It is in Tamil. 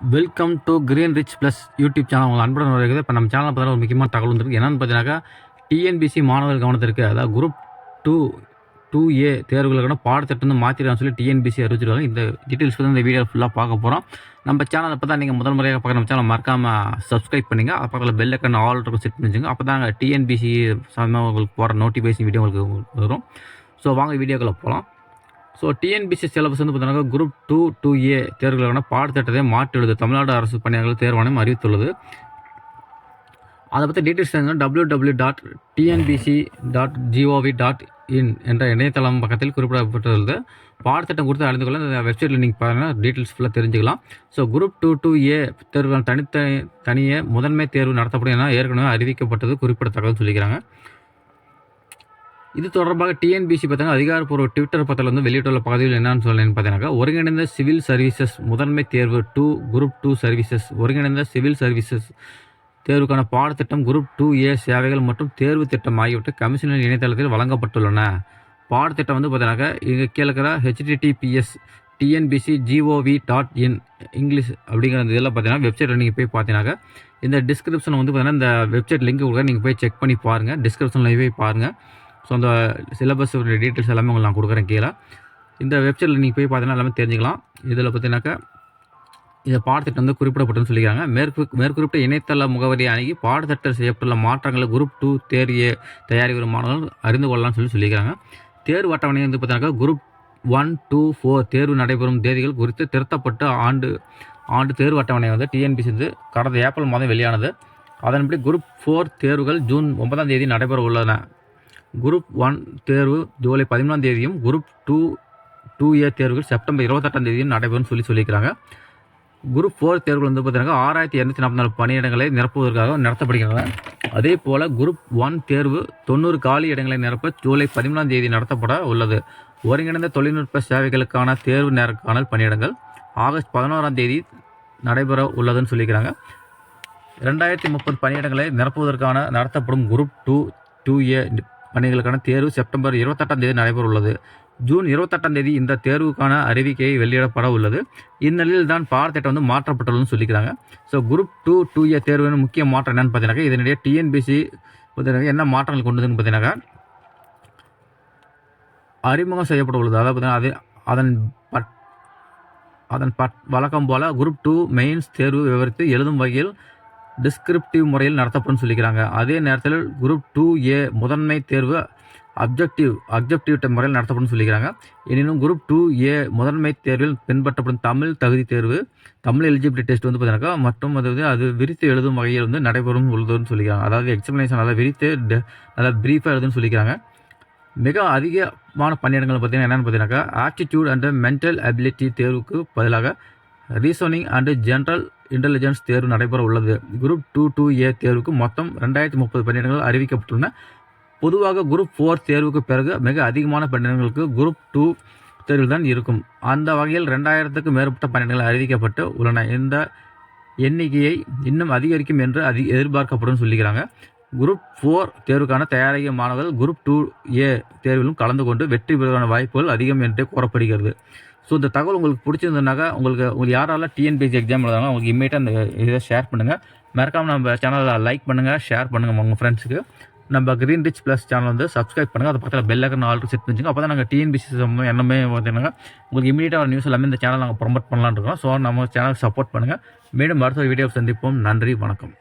Welcome to green rich plus YouTube channel உங்கள் அன்புடன் வருகிறது இப்போ நம்ம சேனலில் பார்த்தா ஒரு முக்கியமான தகவல் வந்துருக்கு. என்னென்னு பார்த்தீங்கன்னாக்கா டிஎன்பிசி மாணவர்கள் கவனத்திற்கு அதாவது குரூப் டூ டூ ஏ தேர்வுகளுக்கான பாடத்திட்டம் வந்து மாற்றிடலாம் சொல்லி டிஎன்பிசி அறிவிச்சிருக்காங்க. இந்த டீட்டெயில்ஸ் வந்து இந்த வீடியோ ஃபுல்லாக பார்க்க போகிறோம் நம்ம சேனலை பார்த்தா தான் நீங்கள் முதல் முறையாக பார்க்குற நம்ம சேனல் மறக்காமல் சப்ஸ்கிரைப் பண்ணுங்கள் அது பக்கத்தில் பெல் ஐக்கன் ஆல் இருக்கும் செட் பண்ணிச்சுங்க அப்போ தான் டிஎன்பிசி சம்மந்தமாக உங்களுக்கு போகிற நோட்டிஃபிகேஷன் வீடியோ உங்களுக்கு வரும். ஸோ வாங்க வீடியோக்குள்ளே போகலாம் ஸோ டிஎன்பிசி சிலபஸ் வந்து பார்த்தீங்கன்னா குரூப் டூ டூ ஏ தேர்வுகளுக்கான பாடத்திட்டத்தை மாற்றியுள்ளது தமிழ்நாடு அரசு பணியாளர்கள் தேர்வாணையம் அறிவித்துள்ளது. அதை பற்றி டீட்டெயில்ஸ் தெரிஞ்சுன்னா W W dot TNPSC dot gov dot in என்ற இணையதளம் பக்கத்தில் குறிப்பிடப்பட்டுள்ளது பாடத்திட்டம் கொடுத்து அறிந்து கொள்ள இந்த வெப்சைட்டில் நீங்கள் பார்த்தீங்கன்னா டீட்டெயில்ஸ் ஃபுல்லாக தெரிஞ்சுக்கலாம். So group two two A தேர்வுகள் தனித்தனி தனியே முதன்மை தேர்வு நடத்தப்படும் என ஏற்கனவே அறிவிக்கப்பட்டது குறிப்பிடத்தக்கதுன்னு சொல்லிக்கிறாங்க. இது தொடர்பாக டிஎன்பிசி பார்த்தீங்கன்னா அதிகாரப்பூர்வ ட்விட்டர் பத்தில் வந்து வெளியிட்டுள்ள பகுதியில் என்னன்னு சொல்லணும்னு பார்த்தீங்கன்னா ஒருங்கிணைந்த சிவில் சர்வீசஸ் முதன்மை தேர்வு டூ குரூப் டூ சர்வீசஸ் ஒருங்கிணைந்த சிவில் சர்வீசஸ் தேர்வுக்கான பாடத்திட்டம் குரூப் டூ ஏ சேவைகள் மற்றும் தேர்வு திட்டம் ஆகியவற்றை கமிஷனின் இணையதளத்தில் வழங்கப்பட்டுள்ளன. பாடத்திட்டம் வந்து பார்த்தீங்கன்னாக்கா இங்கே கீழே இருக்கிற HTTPS TNPSC gov dot in English அப்படிங்கிற இதெல்லாம் பார்த்தீங்கன்னா வெப்சைட்டில் நீங்கள் போய் பார்த்தீங்கன்னாக்கா இந்த டிஸ்கிரிப்ஷன் வந்து பார்த்தீங்கன்னா இந்த வெப்சைட் லிங்க் கொடுக்க நீங்கள் போய் செக் பண்ணி பாருங்கள் டிஸ்கிரிப்ஷனில் போய் பாருங்கள் ஸோ அந்த சிலபஸ் டீட்டெயில்ஸ் எல்லாமே உங்களுக்கு நான் கொடுக்குறேன் கீழே. இந்த வெப்சைட்டில் நீங்கள் போய் பார்த்தீங்கன்னா எல்லாமே தெரிஞ்சுக்கலாம். இதில் பார்த்தீங்கன்னாக்கா இந்த பாடத்திட்டம் வந்து குறிப்பிடப்பட்டுன்னு சொல்லிக்கிறாங்க மேற்கு மேற்குறிப்பிட்ட இணையதள முகவரி அணுகி பாடத்திட்டம் செய்யப்பட்டுள்ள மாற்றங்களை குரூப் டூ தேர்வு தயாரி வரும் மாணவர்கள் அறிந்து கொள்ளலாம்னு சொல்லி சொல்லிக்கிறாங்க தேர்வு அட்டவணை வந்து பார்த்தீங்கன்னாக்கா குரூப் ஒன் டூ ஃபோர் தேர்வு நடைபெறும் தேதிகள் குறித்து திருத்தப்பட்ட ஆண்டு ஆண்டு தேர்வு அட்டவணை வந்து டிஎன்பிசி வந்து கடந்த ஏப்ரல் மாதம் வெளியானது. அதன்படி குரூப் ஃபோர் தேர்வுகள் ஜூன் ஒன்பதாம் தேதி நடைபெற உள்ளன குரூப் ஒன் தேர்வு ஜூலை பதிமூணாம் தேதியும் குரூப் டூ டூ ஏ தேர்வுகள் செப்டம்பர் இருபத்தெட்டாம் தேதியும் நடைபெறும் சொல்லி சொல்லியிருக்கிறாங்க. குரூப் ஃபோர் தேர்வுகள் வந்து பார்த்தீங்கன்னா ஆறாயிரத்தி இரநூத்தி நாற்பத்தி நாலு பணியிடங்களை நிரப்புவதற்காக நடத்தப்படுகின்றன அதே போல் குரூப் ஒன் தேர்வு தொண்ணூறு காலி இடங்களை நிரப்ப ஜூலை பதிமூணாம் தேதி நடத்தப்பட உள்ளது. ஒருங்கிணைந்த தொழில்நுட்ப சேவைகளுக்கான தேர்வு நேர்காணல் பணியிடங்கள் ஆகஸ்ட் பதினோராம் தேதி நடைபெற உள்ளதுன்னு சொல்லிக்கிறாங்க ரெண்டாயிரத்தி முப்பது பணியிடங்களை நிரப்புவதற்கான நடத்தப்படும் குரூப் டூ டூ ஏ பணிகளுக்கான தேர்வு செப்டம்பர் இருபத்தெட்டாம் தேதி நடைபெற உள்ளது ஜூன் இருபத்தெட்டாம் தேதி இந்த தேர்வுக்கான அறிவிக்கையை வெளியிடப்பட உள்ளது. இந்நிலையில் தான் பாடத்திட்டம் வந்து மாற்றப்பட்டுள்ளதுன்னு சொல்லிக்கிறாங்க. So group two two A தேர்வின் முக்கிய மாற்றம் என்னென்னு பார்த்தீங்கன்னா இதனிடையே டிஎன்பிசி என்ன மாற்றங்கள் கொண்டதுன்னு பார்த்தீங்கன்னா அறிமுகம் செய்யப்பட உள்ளது. அதாவது பார்த்தீங்கன்னா அது அதன் பட் அதன் பட் வழக்கம் போல் குரூப் டூ மெயின்ஸ் தேர்வு விவரித்து எழுதும் வகையில் டிஸ்கிரிப்டிவ் முறையில் நடத்தப்படும் சொல்லிக்கிறாங்க. அதே நேரத்தில் குரூப் டூ ஏ முதன்மை தேர்வு அப்ஜெக்டிவ் அப்ஜெக்டிவ் முறையில் நடத்தப்படும் சொல்லிக்கிறாங்க. எனினும் குரூப் டூ ஏ முதன்மை தேர்வில் பின்பற்றப்படும் தமிழ் தகுதி தேர்வு தமிழ் எலிஜிபிலிட்டி டெஸ்ட் வந்து பார்த்தீங்கன்னாக்கா மற்றும் அது வந்து அது விரித்து எழுதும் வகையில் வந்து நடைபெறும் உள்ளதுன்னு சொல்லிக்கிறாங்க. அதாவது எக்ஸாமினேஷன் அதை விரித்து நல்லா ப்ரீஃபாக எழுதுன்னு சொல்லிக்கிறாங்க. மிக அதிகமான பணியிடங்கள் பார்த்தீங்கன்னா என்னென்னு பார்த்தீங்கன்னாக்கா ஆட்டிடியூட் அண்ட் மென்டல் அபிலிட்டி தேர்வுக்கு பதிலாக ரீசனிங் அண்டு ஜென்ரல் இன்டெலிஜென்ஸ் தேர்வு நடைபெற உள்ளது குரூப் டூ டூ ஏ தேர்வுக்கு மொத்தம் ரெண்டாயிரத்தி முப்பது பணியிடங்கள் அறிவிக்கப்பட்டுள்ளன. பொதுவாக குரூப் ஃபோர் தேர்வுக்கு பிறகு மிக அதிகமான பணியிடங்களுக்கு குரூப் டூ தேர்வில் தான் இருக்கும். அந்த வகையில் ரெண்டாயிரத்துக்கும் மேற்பட்ட பணியிடங்கள் அறிவிக்கப்பட்டு உள்ளன. இந்த எண்ணிக்கையை இன்னும் அதிகரிக்கும் என்று அதி எதிர்பார்க்கப்படும் சொல்லிக்கிறாங்க. குரூப் ஃபோர் தேர்வுக்கான தயாரிக்க மாணவர்கள் குரூப் டூ ஏ தேர்விலும் கலந்து கொண்டு வெற்றி பெறுவதற்கான வாய்ப்புகள் அதிகம் என்று கூறப்படுகிறது. ஸோ இந்த தகவல் உங்களுக்கு பிடிச்சிருந்ததுனாக்கா உங்களுக்கு உங்களுக்கு யாரால டிஎன்பிஎஸ்சி எக்ஸாம் எழுதாங்களோ உங்களுக்கு இமீடியட்டாக அந்த இதை ஷேர் பண்ணுங்கள் மறக்காமல் நம்ம சேனலில் லைக் பண்ணுங்கள் ஷேர் பண்ணுங்கள் உங்கள் ஃப்ரெண்ட்ஸுக்கு நம்ம க்ரீன் ரிச் ப்ளஸ் சேனல் வந்து சப்ஸ்கிரைப் பண்ணுங்கள் அது பக்கத்தில் பெல் ஐக்கன் ஆல்ரெடி செட் பண்ணிச்சுங்க. அப்போ தான் நாங்கள் டிஎன்பிசி சம்பந்தம் என்னமே பார்த்தீங்கன்னா உங்களுக்கு இமீடியட்டாக நியூஸ் எல்லாமே இந்த சேனல் நாங்கள் ப்ரொமோட் பண்ணலான்னு இருக்கோம். ஸோ நம்ம சேனல் சப்போர்ட் பண்ணுங்கள் மீண்டும் அடுத்த வீடியோ சந்திப்போம். நன்றி வணக்கம்.